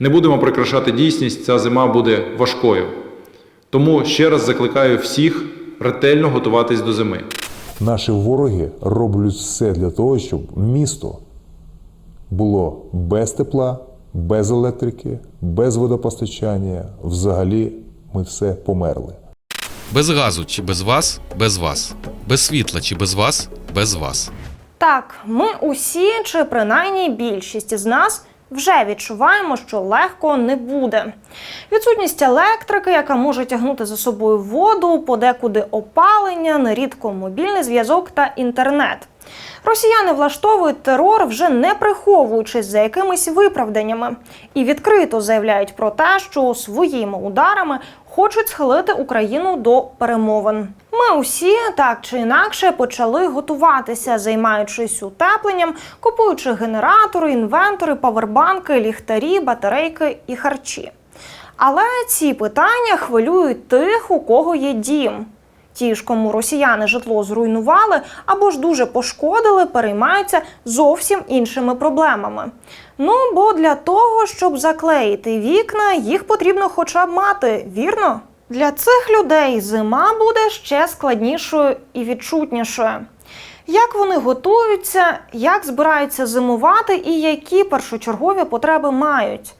Не будемо прикрашати дійсність, ця зима буде важкою. Тому ще раз закликаю всіх ретельно готуватись до зими. Наші вороги роблять все для того, щоб місто було без тепла, без електрики, без водопостачання. Взагалі, ми все померли. Без газу чи без вас, без вас. Без світла чи без вас, без вас. Так, ми усі, чи принаймні більшість з нас, вже відчуваємо, що легко не буде. Відсутність електрики, яка може тягнути за собою воду, подекуди опалення, нерідко мобільний зв'язок та інтернет. Росіяни влаштовують терор, вже не приховуючись за якимись виправданнями, і відкрито заявляють про те, що своїми ударами хочуть схилити Україну до перемовин. Ми усі так чи інакше почали готуватися, займаючись утепленням, купуючи генератори, інвентори, павербанки, ліхтарі, батарейки і харчі. Але ці питання хвилюють тих, у кого є дім. Ті ж, кому росіяни житло зруйнували або ж дуже пошкодили, переймаються зовсім іншими проблемами. Ну бо для того, щоб заклеїти вікна, їх потрібно хоча б мати, вірно? Для цих людей зима буде ще складнішою і відчутнішою. Як вони готуються, як збираються зимувати і які першочергові потреби мають?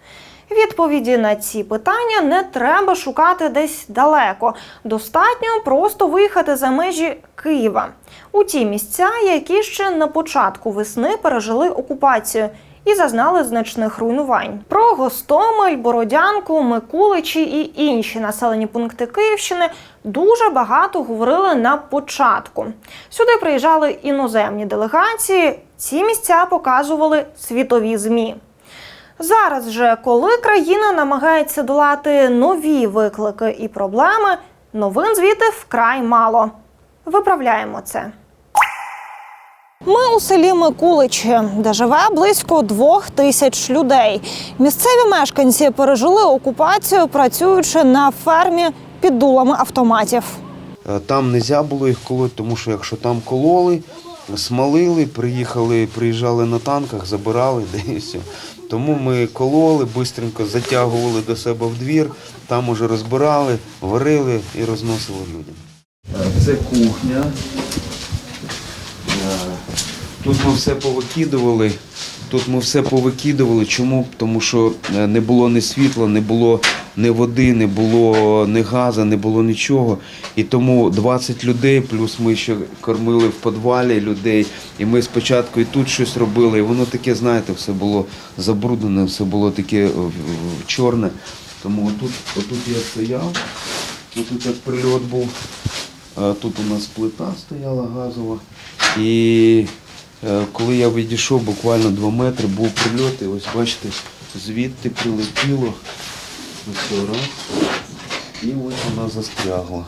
Відповіді на ці питання не треба шукати десь далеко. Достатньо просто виїхати за межі Києва у ті місця, які ще на початку весни пережили окупацію і зазнали значних руйнувань. Про Гостомель, Бородянку, Микуличі і інші населені пункти Київщини дуже багато говорили на початку. Сюди приїжджали іноземні делегації. Ці місця показували світові змі. Зараз же, коли країна намагається долати нові виклики і проблеми, новин звідти вкрай мало. Виправляємо це. Ми у селі Микуличі, де живе близько двох тисяч людей. Місцеві мешканці пережили окупацію, працюючи на фермі під дулами автоматів. Е, Там не можна було їх колоти, тому що якщо там кололи, смалили, приїхали, приїжджали на танках, забирали, де і все. Тому ми кололи, швидко затягували до себе в двір, там уже розбирали, варили і розносили людям. Це кухня. Е, Тут ми все повикидували. Тут ми все повикидували. Чому? Тому що е, не було ні світла, не було ні води, не було ні газу, не було нічого. І тому 20 людей, плюс ми ще кормили в підвалі людей. І ми спочатку і тут щось робили. І воно таке, знаєте, все було забруднене, все було таке е, чорне. Тому отут, отут я стояв, тут як прильот був. Тут у нас плита стояла газова. І е, коли я відійшов буквально 2 метри, був прильот, і ось бачите, звідти прилетіло. Раз. І ось вона застрягла.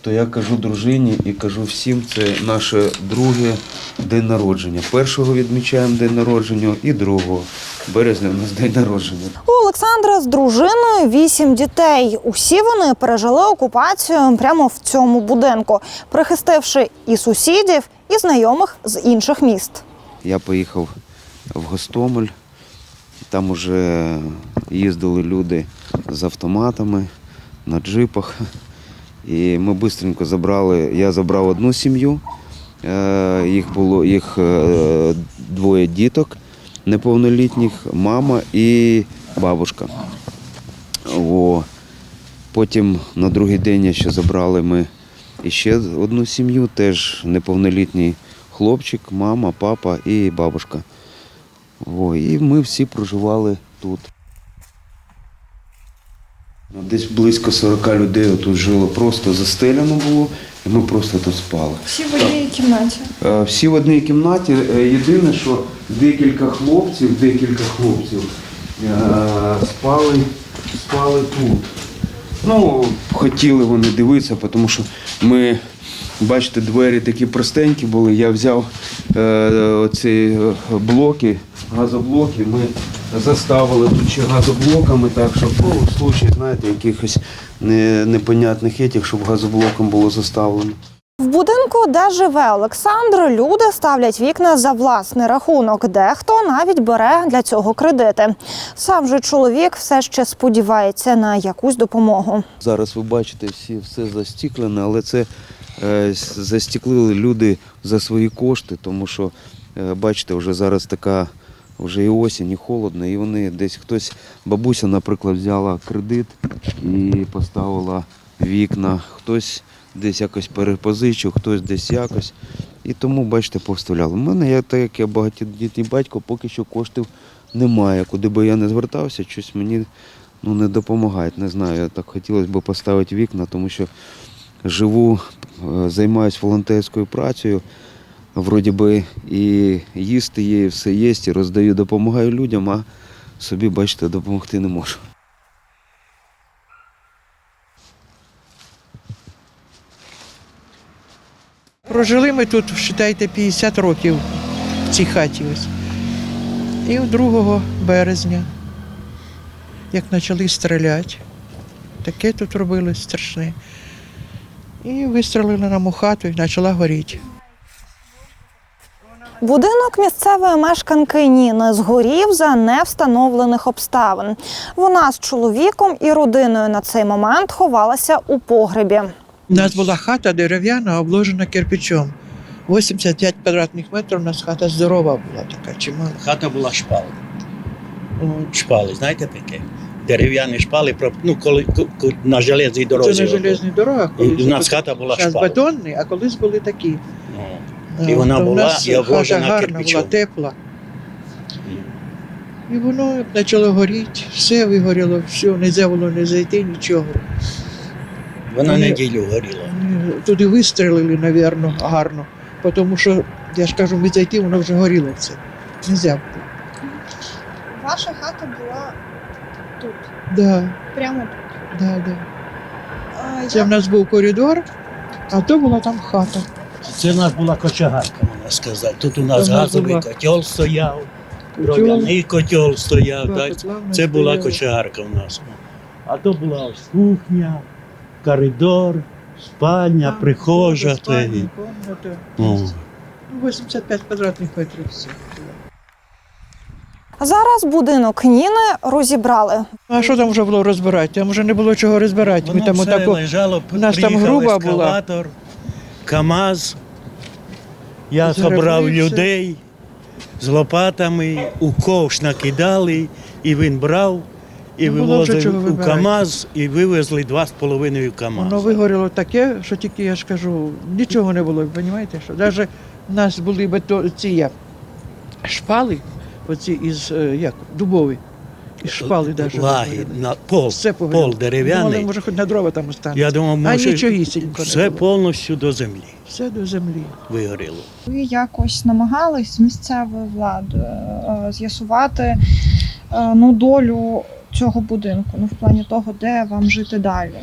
То я кажу дружині і кажу всім, це наше друге день народження. Першого відмічаємо день народження і другого березня у нас день народження. У Олександра з дружиною вісім дітей. Усі вони пережили окупацію прямо в цьому будинку, прихистивши і сусідів, і знайомих з інших міст. Я поїхав в Гостомель, там вже їздили люди з автоматами на джипах. І ми швидко забрали, я забрав одну сім'ю, е, їх було їх е, двоє діток неповнолітніх, мама і бабушка. О. Потім на другий день ще забрали ми ще одну сім'ю, теж неповнолітній хлопчик, мама, папа і бабушка. О, і ми всі проживали тут. Десь близько 40 людей тут жило, просто застеляно було, і ми просто тут спали. Всі в одній кімнаті. Е, Всі в одній кімнаті. Е, Єдине, що декілька хлопців, декілька хлопців е, спали, спали тут. Ну, хотіли вони дивитися, тому що ми, бачите, двері такі простенькі були. Я взяв е, оці блоки, газоблоки, ми заставили тут ще газоблоками, так, щоб ну, в случаї, знаєте, якихось не, непонятних етіх, щоб газоблоком було заставлено. В будинку, де живе Олександр, люди ставлять вікна за власний рахунок. Дехто навіть бере для цього кредити. Сам же чоловік все ще сподівається на якусь допомогу. Зараз ви бачите, всі все застіклене, але це е, с- застіклили люди за свої кошти, тому що е, бачите, вже зараз така вже і осінь, і холодно, і вони десь хтось, бабуся, наприклад, взяла кредит і поставила вікна, хтось десь якось перепозичив, хтось десь якось. І тому, бачите, повставляли. У мене, я, так як я багатодітний батько, поки що коштів немає. Куди би я не звертався, щось мені ну, не допомагають. Не знаю, так хотілося б поставити вікна, тому що живу, е, займаюся волонтерською працею. Вроді би і їсти є, і все є, і роздаю, допомагаю людям, а собі, бачите, допомогти не можу. Прожили ми тут, вважайте, 50 років в цій хаті. Ось. І 2 березня, як почали стріляти, таке тут робили страшне. І вистрілили нам у хату і почала горіти. Будинок місцевої мешканки Ніни згорів за невстановлених обставин. Вона з чоловіком і родиною на цей момент ховалася у погребі. У нас була хата дерев'яна, обложена кирпичом. 85 квадратних метрів у нас хата здорова була така, чимала. Хата була шпал. Ну, шпали, знаєте таке? Дерев'яні шпали, ну, коли на железній Це на железній дорогах. У нас хата була Зараз шпала. бетонні, а колись були такі. Ну, І вона то була нас і обложена гарна, кирпичом. була тепла. І воно почало горіти, все вигоріло, все, не було не зайти, нічого. Вона Вони- неділю горіла. Туди вистрілили, напевно, гарно. Тому що, я ж кажу, ми зайти, воно вже горіло все. Не було. Ваша хата була тут, Да, прямо тут. да, да. Це в нас був коридор, а то була там хата. Це в нас була кочегарка, можна сказати. Тут у нас газовий була. котел стояв, дров'яний котел стояв. Так. Це була кочегарка в нас. А то була ось кухня, коридор, спальня, Там прихожа. то спальня, комната. Ну. Ну, 85 квадратних метрів все. Зараз будинок Ніни розібрали. А що там вже було розбирати? Там вже не було чого розбирати. Ми Воно там все отако... лежало, у нас там приїхав груба була. ескаватор, КАМАЗ. Я зібрав людей з лопатами, у ковш накидали, і він брав, і Ну, вивозив у. КАМАЗ, і вивезли два з половиною КАМАЗ. Воно вигоріло таке, що тільки я ж кажу, нічого не було, розумієте? Що навіть у нас були бето... ці шпали, оці із е, як, дубові. І шпали навіть. Лаги, на пол, Все пол дерев'яний. Думали, може, хоч на дрова там останеться. Я думав, а може, нічогісінько все повністю до землі Все до землі. вигоріло. Ви якось намагались з місцевою владою е, з'ясувати е, ну, долю цього будинку, ну в плані того, де вам жити далі.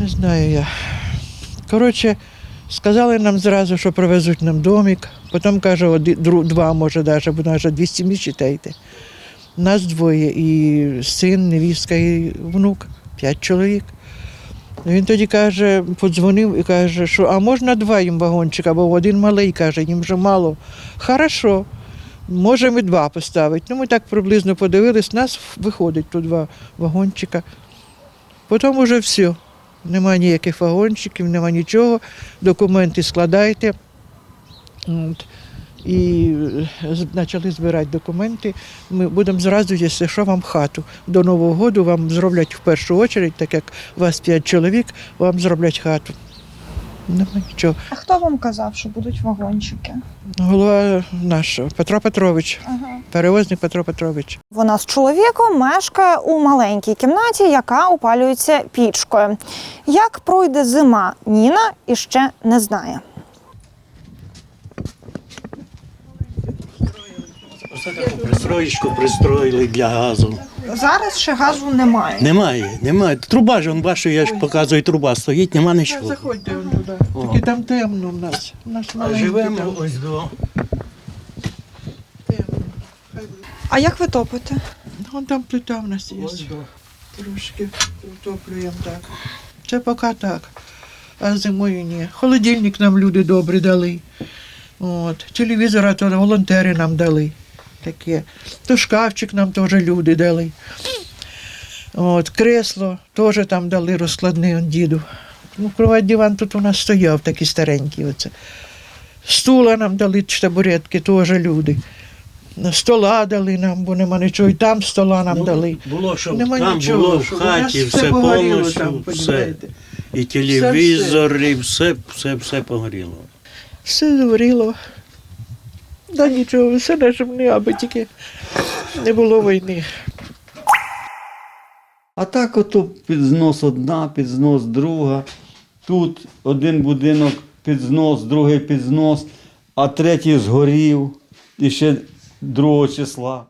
Не знаю я. Коротше, сказали нам зразу, що привезуть нам домик. Потім каже, два, може, навіть, бо навіть 200 місць читайте. Нас двоє, і син, невістка, і внук, п'ять чоловік. Він тоді каже, подзвонив і каже, що а можна два їм вагончика, бо один малий каже, їм вже мало. Хорошо, можемо і два поставити. Ну, ми так приблизно подивились, нас виходить тут два вагончика. Потім уже все. Нема ніяких вагончиків, немає нічого. Документи складайте. От. І е, почали збирати документи. Ми будемо зразу, якщо що, вам хату. До Нового року вам зроблять в першу чергу, так як у вас п'ять чоловік, вам зроблять хату. Нема нічого. А хто вам казав, що будуть вагончики? Голова наш Петро Петрович, Ага. перевозник Петро Петрович. Вона з чоловіком мешкає у маленькій кімнаті, яка опалюється пічкою. Як пройде зима, Ніна іще не знає. Ось таку пристроєчку пристроїли для газу. Зараз ще газу немає. Немає, немає. Труба ж, он бачу, я ж показую, труба стоїть, нема нічого. Заходьте вон туди. О. Тільки там темно в нас. У нас А маленький живемо там ось до. темно. А як ви топите? Вон там плита в нас є. Ось до. Трошки утоплюємо так. Це поки так. а зимою ні. Холодильник нам люди добрі дали. От. Телевізора то волонтери нам дали. Таке. То шкафчик нам теж люди дали. От, кресло теж там дали розкладний он діду. Ну, кровать диван тут у нас стояв такий старенький. Оце. Стула нам дали, табуретки, теж люди. Стола дали нам, бо нема нічого, і там стола нам дали. Було, що Нема там нічого, було в хаті, все все повністю, там, все. понімаєте. І все, все, все погоріло. Все згоріло. Да нічого, все наше не аби тільки не було війни. А так ото під знос одна, під знос друга. Тут один будинок під знос, другий під знос, а третій згорів і ще другого числа.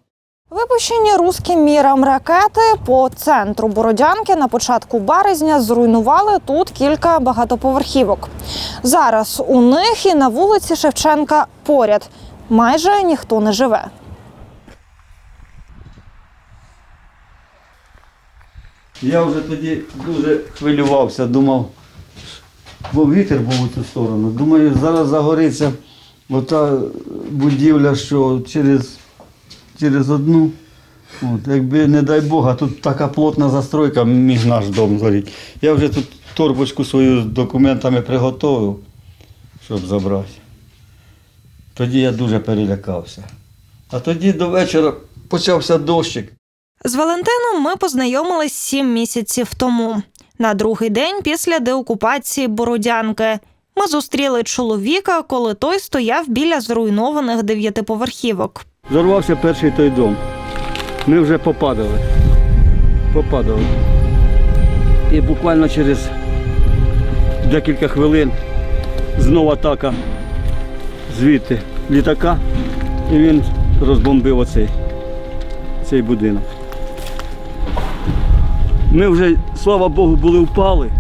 Випущені руським міром ракети по центру Бородянки на початку березня зруйнували тут кілька багатоповерхівок. Зараз у них і на вулиці Шевченка поряд майже ніхто не живе. Я вже тоді дуже хвилювався, думав, бо вітер був у цю сторону. Думаю, зараз загориться ота будівля, що через, через одну. От, якби, не дай Бог, а тут така плотна застройка, міг наш дом згоріти. Я вже тут торбочку свою з документами приготував, щоб забрати. Тоді я дуже перелякався. А тоді до вечора почався дощик. З Валентином ми познайомились сім місяців тому. На другий день після деокупації Бородянки. Ми зустріли чоловіка, коли той стояв біля зруйнованих дев'ятиповерхівок. Зорвався перший той дом. Ми вже попадали. Попадали. І буквально через декілька хвилин знову атака звідти літака, і він розбомбив оцей цей будинок. Ми вже, слава Богу, були впали,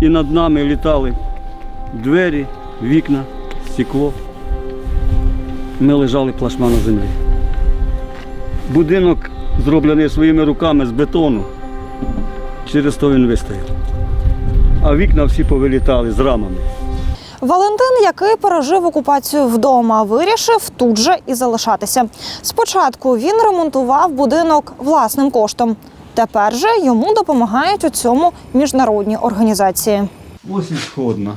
і над нами літали двері, вікна, стекло. Ми лежали плашма на землі. Будинок зроблений своїми руками з бетону. Через то він вистояв. А вікна всі повилітали з рамами. Валентин, який пережив окупацію вдома, вирішив тут же і залишатися. Спочатку він ремонтував будинок власним коштом. Тепер же йому допомагають у цьому міжнародні організації. Ось ісходне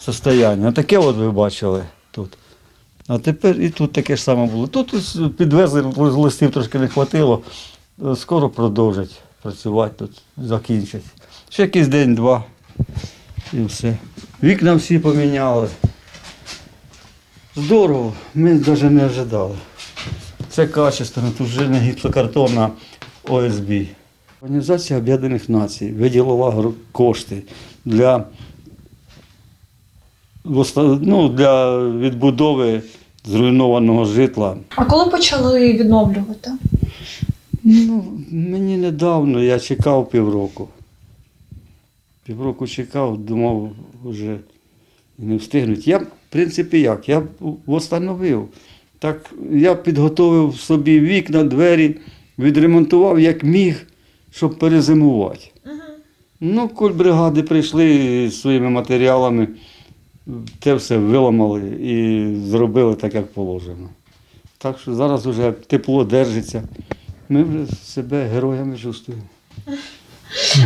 состояння. Таке от ви бачили тут. А тепер і тут таке ж саме було. Тут підвезли, листів трошки не хватило. Скоро продовжать працювати тут, закінчать. Ще якийсь день-два. І все. Вікна всі поміняли. Здорово, ми навіть не ожидали. Це качественно, тут вже не гіпсокартонна ОСБ. Організація Об'єднаних Націй виділила кошти для, ну, для відбудови зруйнованого житла. А коли почали відновлювати? Ну, мені недавно, я чекав півроку. Півроку чекав, думав, вже не встигнуть. Я, в принципі, як? Я встановив. Так, я підготовив собі вікна, двері, відремонтував як міг, щоб перезимувати. Ну, коль бригади прийшли зі своїми матеріалами, те все виламали і зробили так, як положено. Так що зараз вже тепло держиться. Ми вже себе героями чувствуємо.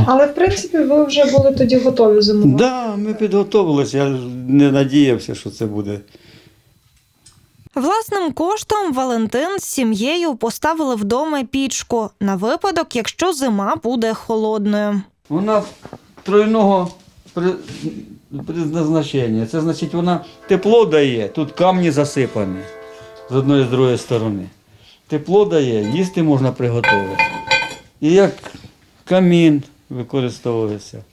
Але в принципі ви вже були тоді готові Так, да, ми підготовилися. Я не надіявся, що це буде. Власним коштом Валентин з сім'єю поставили вдома пічку на випадок, якщо зима буде холодною. Вона тройного призначення. Це значить, вона тепло дає, тут камні засипані з одної з другої сторони. Тепло дає, їсти можна приготувати. І як камін використовується.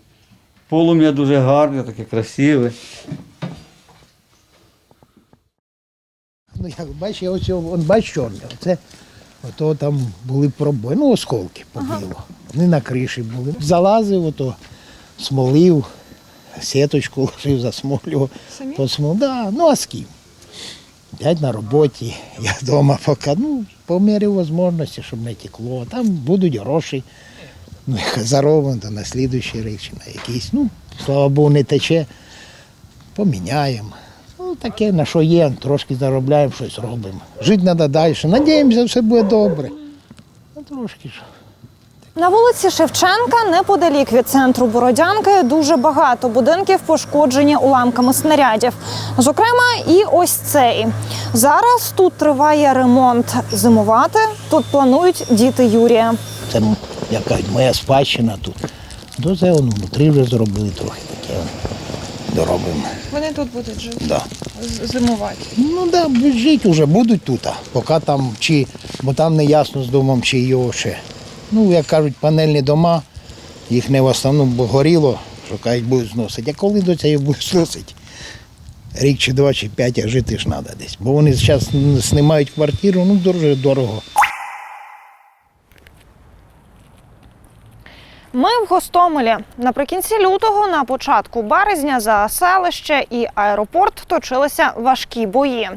Полум'я дуже гарне, таке красиве. Ну, як бачиш, я ось он бачиш чорне. Оце ото там були пробої, ну, осколки побило. Вони на криші були. Залазив, ото смолив, сіточку ложив, засмолював. Самі? Посмол, да, ну а з ким? Дядь на роботі, я вдома поки, ну, по мірі можливості, щоб не текло. Там будуть гроші. Ну, як зароблено, то на слідуючі речі, на якісь. Ну, слава Богу, не тече. поміняємо. Ну, таке, на що є, трошки заробляємо, щось робимо. Жити треба далі. Надіємося, все буде добре. Ну, трошки ж. На вулиці Шевченка, неподалік від центру Бородянки, дуже багато будинків пошкоджені уламками снарядів. Зокрема, і ось цей. Зараз тут триває ремонт. Зимувати тут планують діти Юрія. Це як кажуть, моя спадщина тут. До воно внутрі вже зробили трохи таке. Доробимо. Вони тут будуть жити, Да. зимувати. Ну да, жити вже будуть тут. а Поки там чи, бо там не ясно з домом, чи його ще. Ну, як кажуть, панельні дома, їх не в основному горіло, що кажуть, будуть зносити. А коли до цього будуть зносити? Рік чи два, чи п'ять, а жити ж треба десь. Бо вони зараз знімають квартиру, ну дуже дорого. Ми в Гостомелі. Наприкінці лютого, на початку березня, за селище і аеропорт точилися важкі бої.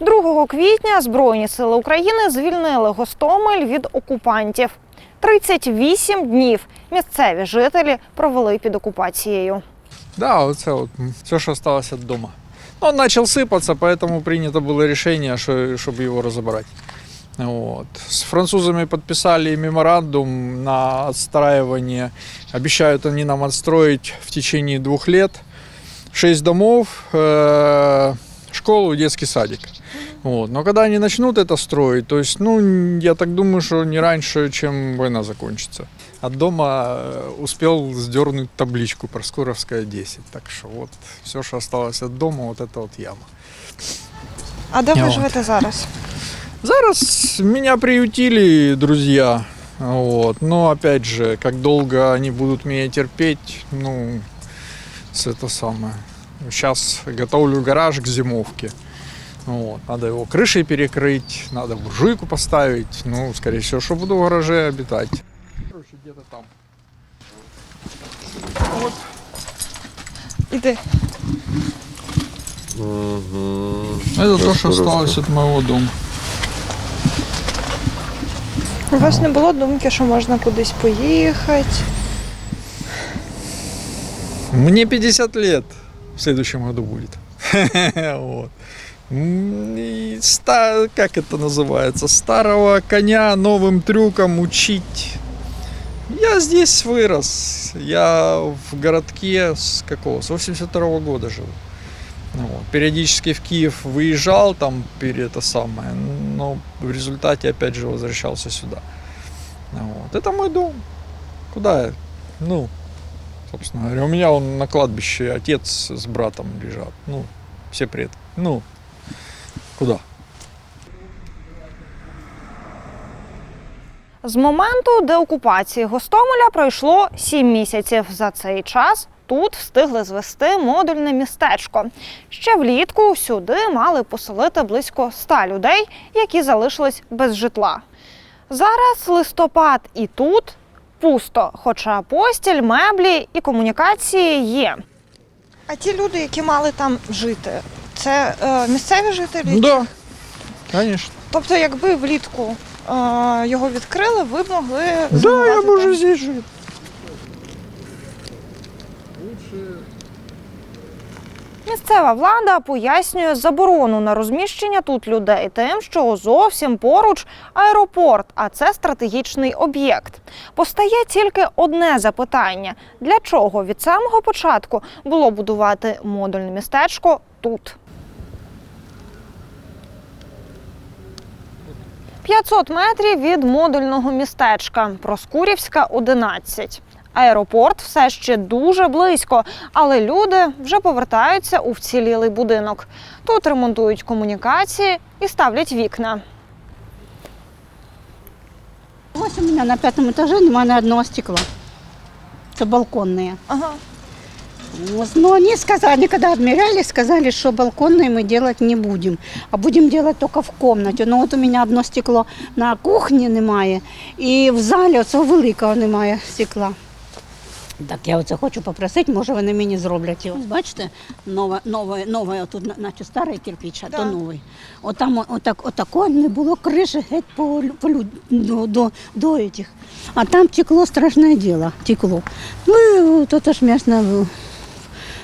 2 квітня Збройні сили України звільнили Гостомель від окупантів. 38 днів місцеві жителі провели під окупацією. Да, оце от все, що залишилося вдома. Ну, он начал сыпаться, поэтому принято было решение, что, чтобы его разобрать. Вот. С французами подписали меморандум на отстраивание. Обещают они нам отстроить в течение двух лет шесть домов, э, школу и детский садик. Вот. Но когда они начнут это строить, то есть, ну, я так думаю, что не раньше, чем война закончится. От дома э, успел сдернуть табличку Проскуровская 10. Так что вот все, что осталось от дома, вот это вот яма. А де ви Вот. живете зараз? Зараз меня приютили друзья. Вот. Но опять же, как долго они будут меня терпеть, ну, с это самое. Сейчас готовлю гараж к зимовке. Вот. Надо его крышей перекрыть, надо буржуйку поставить. Ну, скорее всего, что буду в гараже обитать. Короче, где-то там. Іди. Это то, что осталось от моего дома. У вас не було думки, що можна кудись поїхати? Мне 50 лет в следующем году будет. Вот. Ста- как это называется? Старого коня новым трюкам учить. Я здесь вырос. Я в городке с какого? С 82 года жил. Ну Вот. Периодически в Киев выезжал там перед это самое, но в результате опять же возвращался сюда. Ну Вот. Это мой дом. Куда я? Ну, собственно говоря. У меня он на кладбище отец с братом лежат. Ну, все предки. Ну, куда? З моменту деокупації Гостомеля пройшло сім місяців. За цей час тут встигли звести модульне містечко. Ще влітку сюди мали поселити близько ста людей, які залишились без житла. Зараз листопад і тут пусто, хоча постіль, меблі і комунікації є. А ті люди, які мали там жити, це е, місцеві жителі? Да, конечно. Тобто, якби влітку е, його відкрили, ви б могли Да, я можу здесь жить. Місцева влада пояснює заборону на розміщення тут людей тим, що зовсім поруч аеропорт, а це стратегічний об'єкт. Постає тільки одне запитання: для чого від самого початку було будувати модульне містечко тут? 500 метрів від модульного містечка Проскурівська 11. Аеропорт все ще дуже близько, але люди вже повертаються у вцілілий будинок. Тут ремонтують комунікації і ставлять вікна. Ось у меня на пятом этаже немає ни одного стекла. Это балконные. Ага. Вот. Но они сказали, когда отмеряли, сказали, что балконные мы делать не будем, а будем делать только в комнате. Но от у меня одно стекло на кухні немає, і в залі оцього великого немає стекла. Так я оце хочу попросити, може вони мені зроблять. І Ось бачите, нове, нове, нове тут, наче старий кирпич, а то Да. новий. Отам отак, отако не було криші геть по, лю- по лю- до, до, до этих. А там текло страшне діло, текло. Ну, і от це ж м'ясне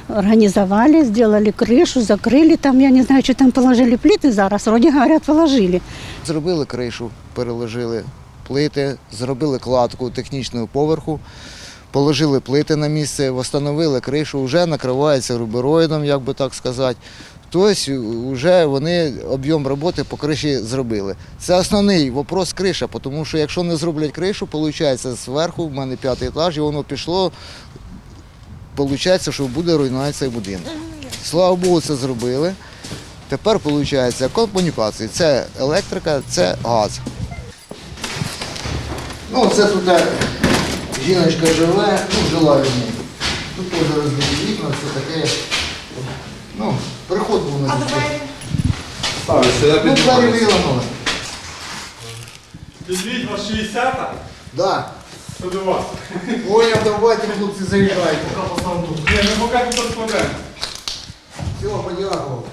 организовали, сделали крышу, закрыли там, я не знаю, что там положили плиты зараз, вроде говорят, положили. Зробили кришу, переложили плити, зробили кладку технічного поверху, положили плити на місце, встановили кришу, вже накривається рубероїдом, як би так сказати. Тобто вже вони об'єм роботи по криші зробили. Це основний вопрос криша, тому що якщо не зроблять кришу, виходить зверху, в мене п'ятий етаж, і воно пішло, виходить, що буде руйнувати цей будинок. Слава Богу, це зробили. Тепер виходить комунікації. Це електрика, це газ. Ну, це тут е, жіночка живе, ну, жила від неї. Тут теж розбиті вікна, це таке. Ну, приход був на дітей. Ну, двері виламали. Підвіть вас 60-та? Да. Що до вас? Давайте, хлопці, заїжджайте. Ні, ми поки тут складемо. Все, подякував.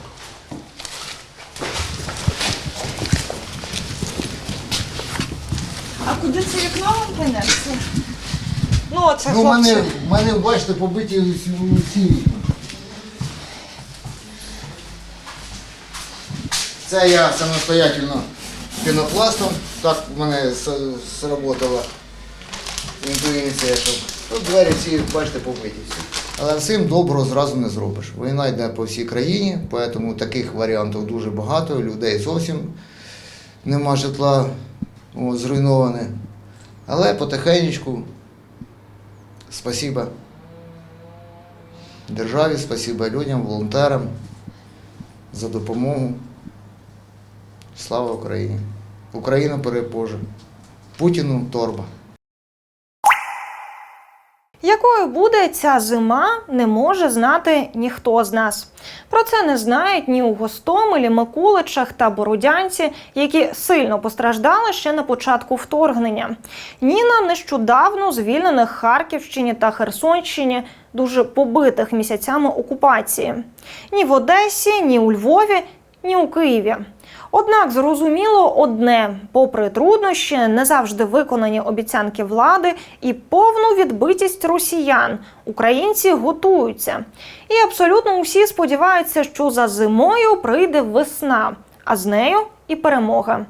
А куди це вікно вам принесли? Ну, оце Ну, в хлопці. мене, в мене, бачите, побиті всі всі вікна. Це я самостоятельно пінопластом, так в мене с- сработала інтуїція, щоб тут двері всі, бачите, побиті. Але всім доброго зразу не зробиш. Війна йде по всій країні, тому таких варіантів дуже багато, людей зовсім нема житла, зруйноване. Але потихеньку Спасибо державі, спасибо людям, волонтерам за допомогу. Слава Україні! Україна переможе. Путіну торба. Якою буде ця зима, не може знати ніхто з нас. Про це не знають ні у Гостомелі, Микуличах та Бородянці, які сильно постраждали ще на початку вторгнення. Ні на нещодавно звільнених Харківщині та Херсонщині, дуже побитих місяцями окупації. Ні в Одесі, ні у Львові, ні у Києві. Однак зрозуміло одне: попри труднощі, не завжди виконані обіцянки влади і повну відбитість росіян, українці готуються. І абсолютно усі сподіваються, що за зимою прийде весна, а з нею і перемога.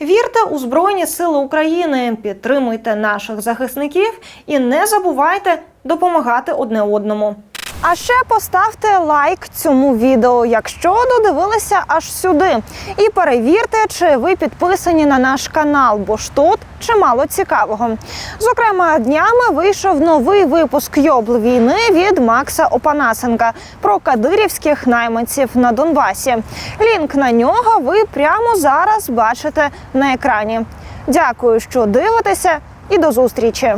Вірте у Збройні Сили України, підтримуйте наших захисників і не забувайте допомагати одне одному. А ще поставте лайк цьому відео, якщо додивилися аж сюди. І перевірте, чи ви підписані на наш канал, бо ж тут чимало цікавого. Зокрема, днями вийшов новий випуск Йобл війни від Макса Опанасенка про кадирівських найманців на Донбасі. Лінк на нього ви прямо зараз бачите на екрані. Дякую, що дивитеся, і до зустрічі!